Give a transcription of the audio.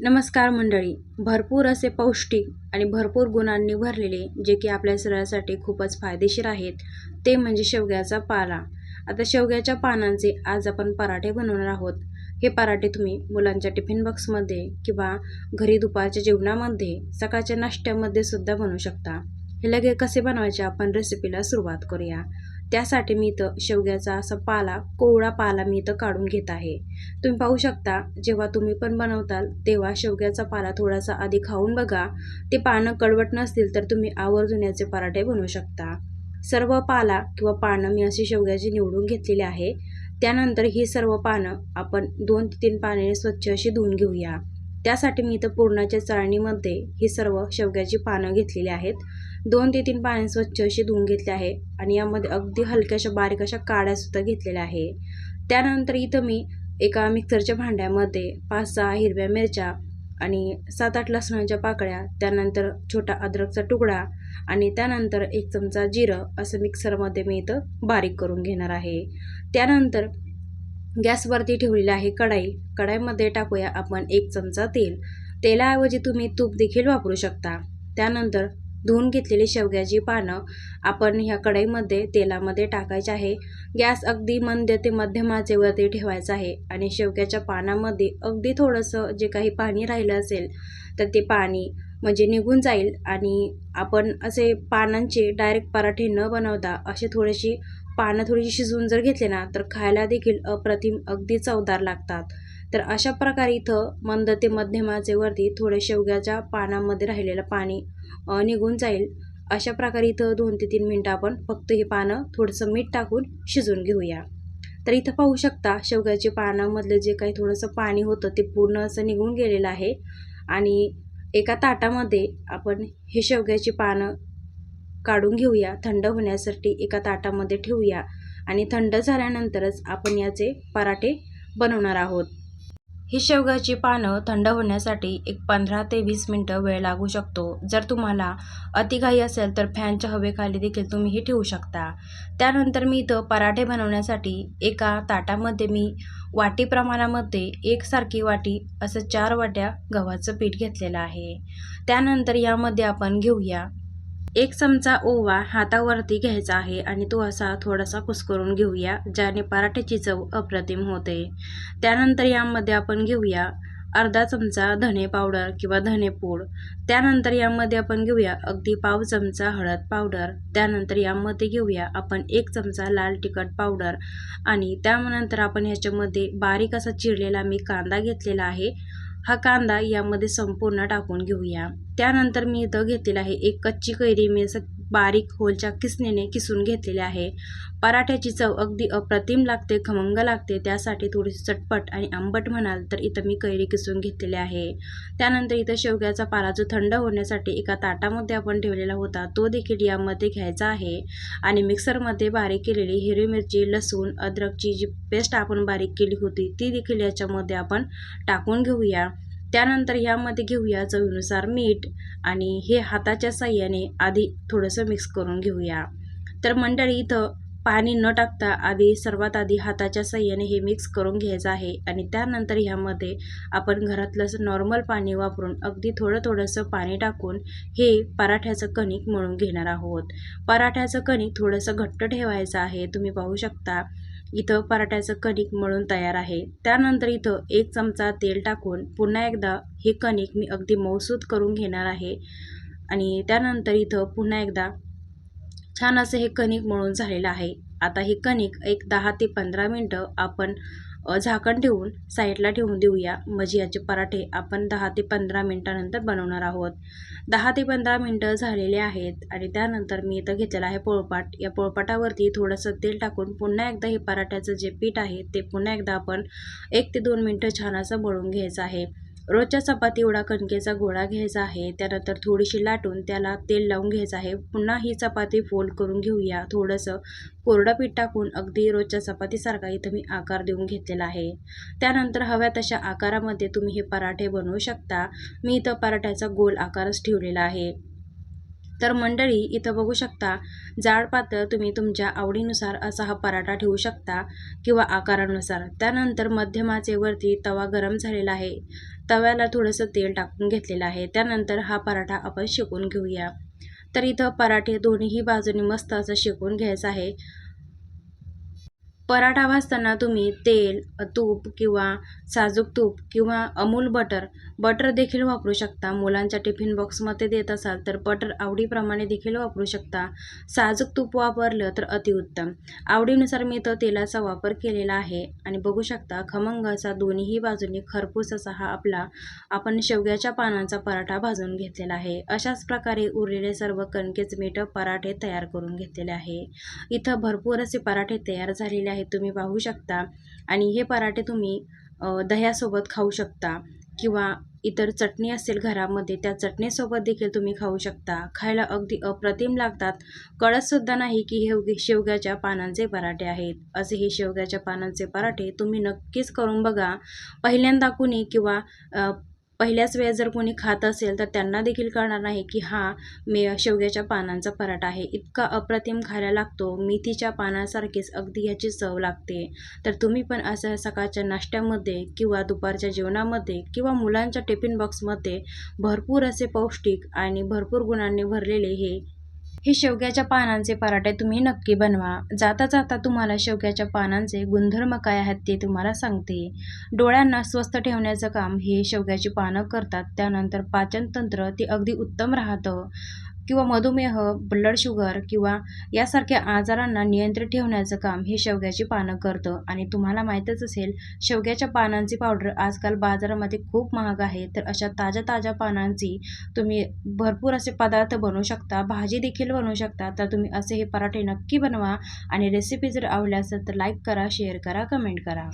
नमस्कार मंडळी. भरपूर असे पौष्टिक आणि भरपूर गुणांनी भरलेले जे की आपल्या शरीरासाठी खूपच फायदेशीर आहेत ते म्हणजे शेवग्याचा पाला. आता शेवग्याच्या पानांचे आज आपण पराठे बनवणार आहोत. हे पराठे तुम्ही मुलांच्या टिफिन बॉक्समध्ये किंवा घरी दुपारच्या जेवणामध्ये सकाळच्या नाश्त्यामध्ये सुद्धा बनवू शकता. हे लगे कसे बनवायचे आपण रेसिपीला सुरुवात करूया. त्यासाठी मी इथं शेवग्याचा असा पाला कोवळा पाला मी इथं काढून घेत आहे. तुम्ही पाहू शकता जेव्हा तुम्ही पण बनवताल तेव्हा शेवग्याचा पाला थोडासा आधी खाऊन बघा. ते पानं कडवट नसतील तर तुम्ही आवर्जून याचे पराठे बनवू शकता. सर्व पाला किंवा पानं मी अशी शेवग्याची निवडून घेतलेली आहे. त्यानंतर ही सर्व पानं आपण दोन ते तीन पाण्याने स्वच्छ अशी धुवून घेऊया. त्यासाठी मी इथं पूर्णाच्या चाळणीमध्ये ही सर्व शेवग्याची पानं घेतलेली आहेत. दोन ते तीन पाणी स्वच्छ अशी धुवून घेतले आहे आणि यामध्ये अगदी हलक्याशा बारीक अशा काड्यासुद्धा घेतलेल्या आहे. त्यानंतर इथं मी एका मिक्सरच्या भांड्यामध्ये पाच सहा हिरव्या मिरच्या आणि सात आठ लसणाच्या पाकळ्या त्यानंतर छोटा अद्रकचा तुकडा आणि त्यानंतर एक चमचा जिरं असं मिक्सरमध्ये मी इथं बारीक करून घेणार आहे. त्यानंतर गॅसवरती ठेवलेली आहे कढाई. कढाईमध्ये टाकूया आपण एक चमचा तेल. तेलाऐवजी तुम्ही तूप देखील वापरू शकता. त्यानंतर धुवून घेतलेली शेवग्याची पानं आपण ह्या कढईमध्ये तेलामध्ये टाकायचे आहे. गॅस अगदी मंद ते मध्यम आचेवरती ठेवायचा आहे आणि शेवग्याच्या पानामध्ये अगदी थोडंसं जे काही पाणी राहिलं असेल तर ते पाणी म्हणजे निघून जाईल आणि आपण असे पानांचे डायरेक्ट पराठे न बनवता असे थोडेशी पानं थोडीशी शिजवून जर घेतले ना तर खायला देखील अप्रतिम अगदी चवदार लागतात. तर अशा प्रकारे इथं मंद ते मध्यम आचेवरती थोडे शेवग्याच्या पानामध्ये राहिलेलं पाणी निघून जाईल. अशा प्रकारे इथं दोन ते तीन मिनटं आपण फक्त हे पानं थोडंसं मीठ टाकून शिजून घेऊया. तर इथं पाहू शकता शेवग्याच्या पानामधलं जे काही थोडंसं पाणी होतं ते पूर्ण असं निघून गेलेलं आहे. आणि एका ताटामध्ये आपण हे शेवग्याची पानं काढून घेऊया. थंड होण्यासाठी एका ताटामध्ये ठेवूया. आणि थंड झाल्यानंतरच आपण याचे पराठे बनवणार आहोत. ही शेवग्याची पानं थंड होण्यासाठी एक पंधरा ते वीस मिनटं वेळ लागू शकतो. जर तुम्हाला अतिघाई असेल तर फॅनच्या हवेखाली देखील तुम्ही ही ठेवू शकता. त्यानंतर मी इथं पराठे बनवण्यासाठी एका ताटामध्ये मी वाटी प्रमाणामध्ये एकसारखी वाटी असं चार वाट्या गव्हाचं पीठ घेतलेलं आहे. त्यानंतर यामध्ये आपण घेऊया एक चमचा ओवा हातावरती घ्यायचा आहे आणि तो असा थोडासा कुसकरून घेऊया ज्याने पराठ्याची चव अप्रतिम होते. त्यानंतर यामध्ये आपण घेऊया अर्धा चमचा धने पावडर किंवा धने पूड. त्यानंतर यामध्ये आपण घेऊया अगदी पाव चमचा हळद पावडर. त्यानंतर यामध्ये घेऊया आपण एक चमचा लाल तिखट पावडर. आणि त्यानंतर आपण ह्याच्यामध्ये बारीक असा चिरलेला मी कांदा घेतलेला आहे. हा कांदा यामध्ये संपूर्ण टाकून घेऊया. त्यानंतर मी इथं घेतलेला आहे एक कच्ची कैरी. मी असं बारीक होलच्या किसणीने किसून घेतलेले आहे. पराठ्याची चव अगदी अप्रतिम लागते खमंग लागते. त्यासाठी थोडीशी चटपट आणि आंबट म्हणाल तर इथं मी कैरी किसून घेतलेले आहे. त्यानंतर इथं शेवग्याचा पाला जो थंड होण्यासाठी एका ताटामध्ये आपण ठेवलेला होता तो देखील यामध्ये घ्यायचा आहे. आणि मिक्सरमध्ये बारीक केलेली हिरवी मिरची लसूण अद्रकची जी पेस्ट आपण बारीक केली होती ती देखील याच्यामध्ये आपण टाकून घेऊया. त्यानंतर ह्यामध्ये घेऊया चवीनुसार मीठ आणि हे हाताच्या साह्याने आधी थोडंसं मिक्स करून घेऊया. तर मंडळी इथं पाणी न टाकता आधी सर्वात आधी हाताच्या साह्याने हे मिक्स करून घ्यायचं आहे आणि त्यानंतर ह्यामध्ये आपण घरातलंच नॉर्मल पाणी वापरून अगदी थोडं थोडंसं पाणी टाकून हे पराठ्याचं कणिक मळून घेणार आहोत. पराठ्याचं कणिक थोडंसं घट्ट ठेवायचं आहे तुम्ही पाहू शकता. इथं पराठ्याचं कणिक मळून तयार आहे. त्यानंतर इथं एक चमचा तेल टाकून पुन्हा एकदा हे कणिक मी अगदी मौसूद करून घेणार आहे. आणि त्यानंतर इथं पुन्हा एकदा छान असं हे कणिक मळून झालेलं आहे. आता हे कणिक एक दहा ते पंधरा मिनटं आपण झाकण ठेवून साईडला ठेवून देऊया. म्हणजे याचे पराठे आपण दहा ते पंधरा मिनटानंतर बनवणार आहोत. दहा ते पंधरा मिनटं झालेले आहेत आणि त्यानंतर मी इथं घेतलेलं आहे पोळपाट. या पोळपाटावरती थोडंसं तेल टाकून पुन्हा एकदा हे पराठ्याचं जे पीठ आहे ते पुन्हा एकदा आपण एक ते दोन मिनटं छान असं मळून घ्यायचं आहे. रोजच्या चपाती एवढा कणकेचा गोळा घ्यायचा आहे. त्यानंतर थोडीशी लाटून त्याला तेल लावून घ्यायचं आहे. पुन्हा ही चपाती फोल्ड करून घेऊया. थोडंसं कोरडं पीठ टाकून अगदी रोजच्या चपातीसारखा इथं मी आकार देऊन घेतलेला आहे. त्यानंतर हव्या तशा आकारामध्ये तुम्ही हे पराठे बनवू शकता. मी इथं पराठ्याचा गोल आकारच ठेवलेला आहे. तर मंडळी इथं बघू शकता जाड पातळ तुम्ही तुमच्या आवडीनुसार असा हा पराठा ठेवू शकता किंवा आकारानुसार. त्यानंतर मध्यमाचे वरती तवा गरम झालेला आहे. तव्याला थोडंसं तेल टाकून घेतलेलं आहे. त्यानंतर हा पराठा आपण शेकून घेऊया. तर इथं पराठे दोन्हीही बाजूनी मस्त असं शेकून घ्यायचं आहे. पराठा भाजताना तुम्ही तेल तूप किंवा साजूक तूप किंवा अमूल बटर बटर देखील वापरू शकता. मुलांच्या टिफिन बॉक्समध्ये देत असाल तर बटर आवडीप्रमाणे देखील वापरू शकता. साजूक तूप वापरलं तर अतिउत्तम आवडीनुसार मी तो तेलाचा वापर केलेला आहे. आणि बघू शकता खमंग असा दोन्हीही बाजूने खरपूस असा हा आपला आपण शेवग्याच्या पानांचा पराठा भाजून घेतलेला आहे. अशाच प्रकारे उरलेले सर्व कणकेच मीठ पराठे तयार करून घेतलेले आहे. इथं भरपूर असे पराठे तयार झालेले आहेत तुम्ही पाहू शकता. आणि हे पराठे तुम्ही दह्यासोबत खाऊ शकता किंवा इतर चटणी असेल घरामध्ये त्या चटणीसोबत देखील तुम्ही खाऊ शकता. खायला अगदी अप्रतिम लागतात. कळतसुद्धा नाही की हे शेवग्याच्या पानांचे पराठे आहेत. असे हे शेवग्याच्या पानांचे पराठे तुम्ही नक्कीच करून बघा. पहिल्यांदा कुणी किंवा पहिल्याच वेळेस जर कोणी खात असेल तर त्यांना देखील कळणार नाही की हा मे शेवग्याच्या पानांचा पराठा आहे. इतका अप्रतिम खायला लागतो. मेथीच्या पानासारखीच अगदी ह्याची चव लागते. तर तुम्ही पण असं सकाळच्या नाश्त्यामध्ये किंवा दुपारच्या जेवणामध्ये किंवा मुलांच्या टिफिन बॉक्समध्ये भरपूर असे पौष्टिक आणि भरपूर गुणांनी भरलेले हे हे शेवग्याच्या पानांचे पराठे तुम्ही नक्की बनवा. जाता जाता तुम्हाला शेवग्याच्या पानांचे गुणधर्म काय आहेत ते तुम्हाला सांगते. डोळ्यांना स्वस्थ ठेवण्याचं काम हे शेवग्याची पानं करतात. त्यानंतर पाचनतंत्र ते अगदी उत्तम राहतं. किंवा मधुमेह ब्लड शुगर किंवा यासारख्या आजारांना नियंत्रित ठेवण्याचं काम हे शेवग्याची पानं करतं. आणि तुम्हाला माहीतच असेल शेवग्याच्या पानांची पावडर आजकाल बाजारामध्ये खूप महाग आहे. तर अशा ताज्या ताज्या पानांची तुम्ही भरपूर असे पदार्थ बनवू शकता भाजी देखील बनवू शकता. तर तुम्ही असे हे पराठे नक्की बनवा आणि रेसिपी जर आवडल्या असेल तर लाईक करा शेअर करा कमेंट करा.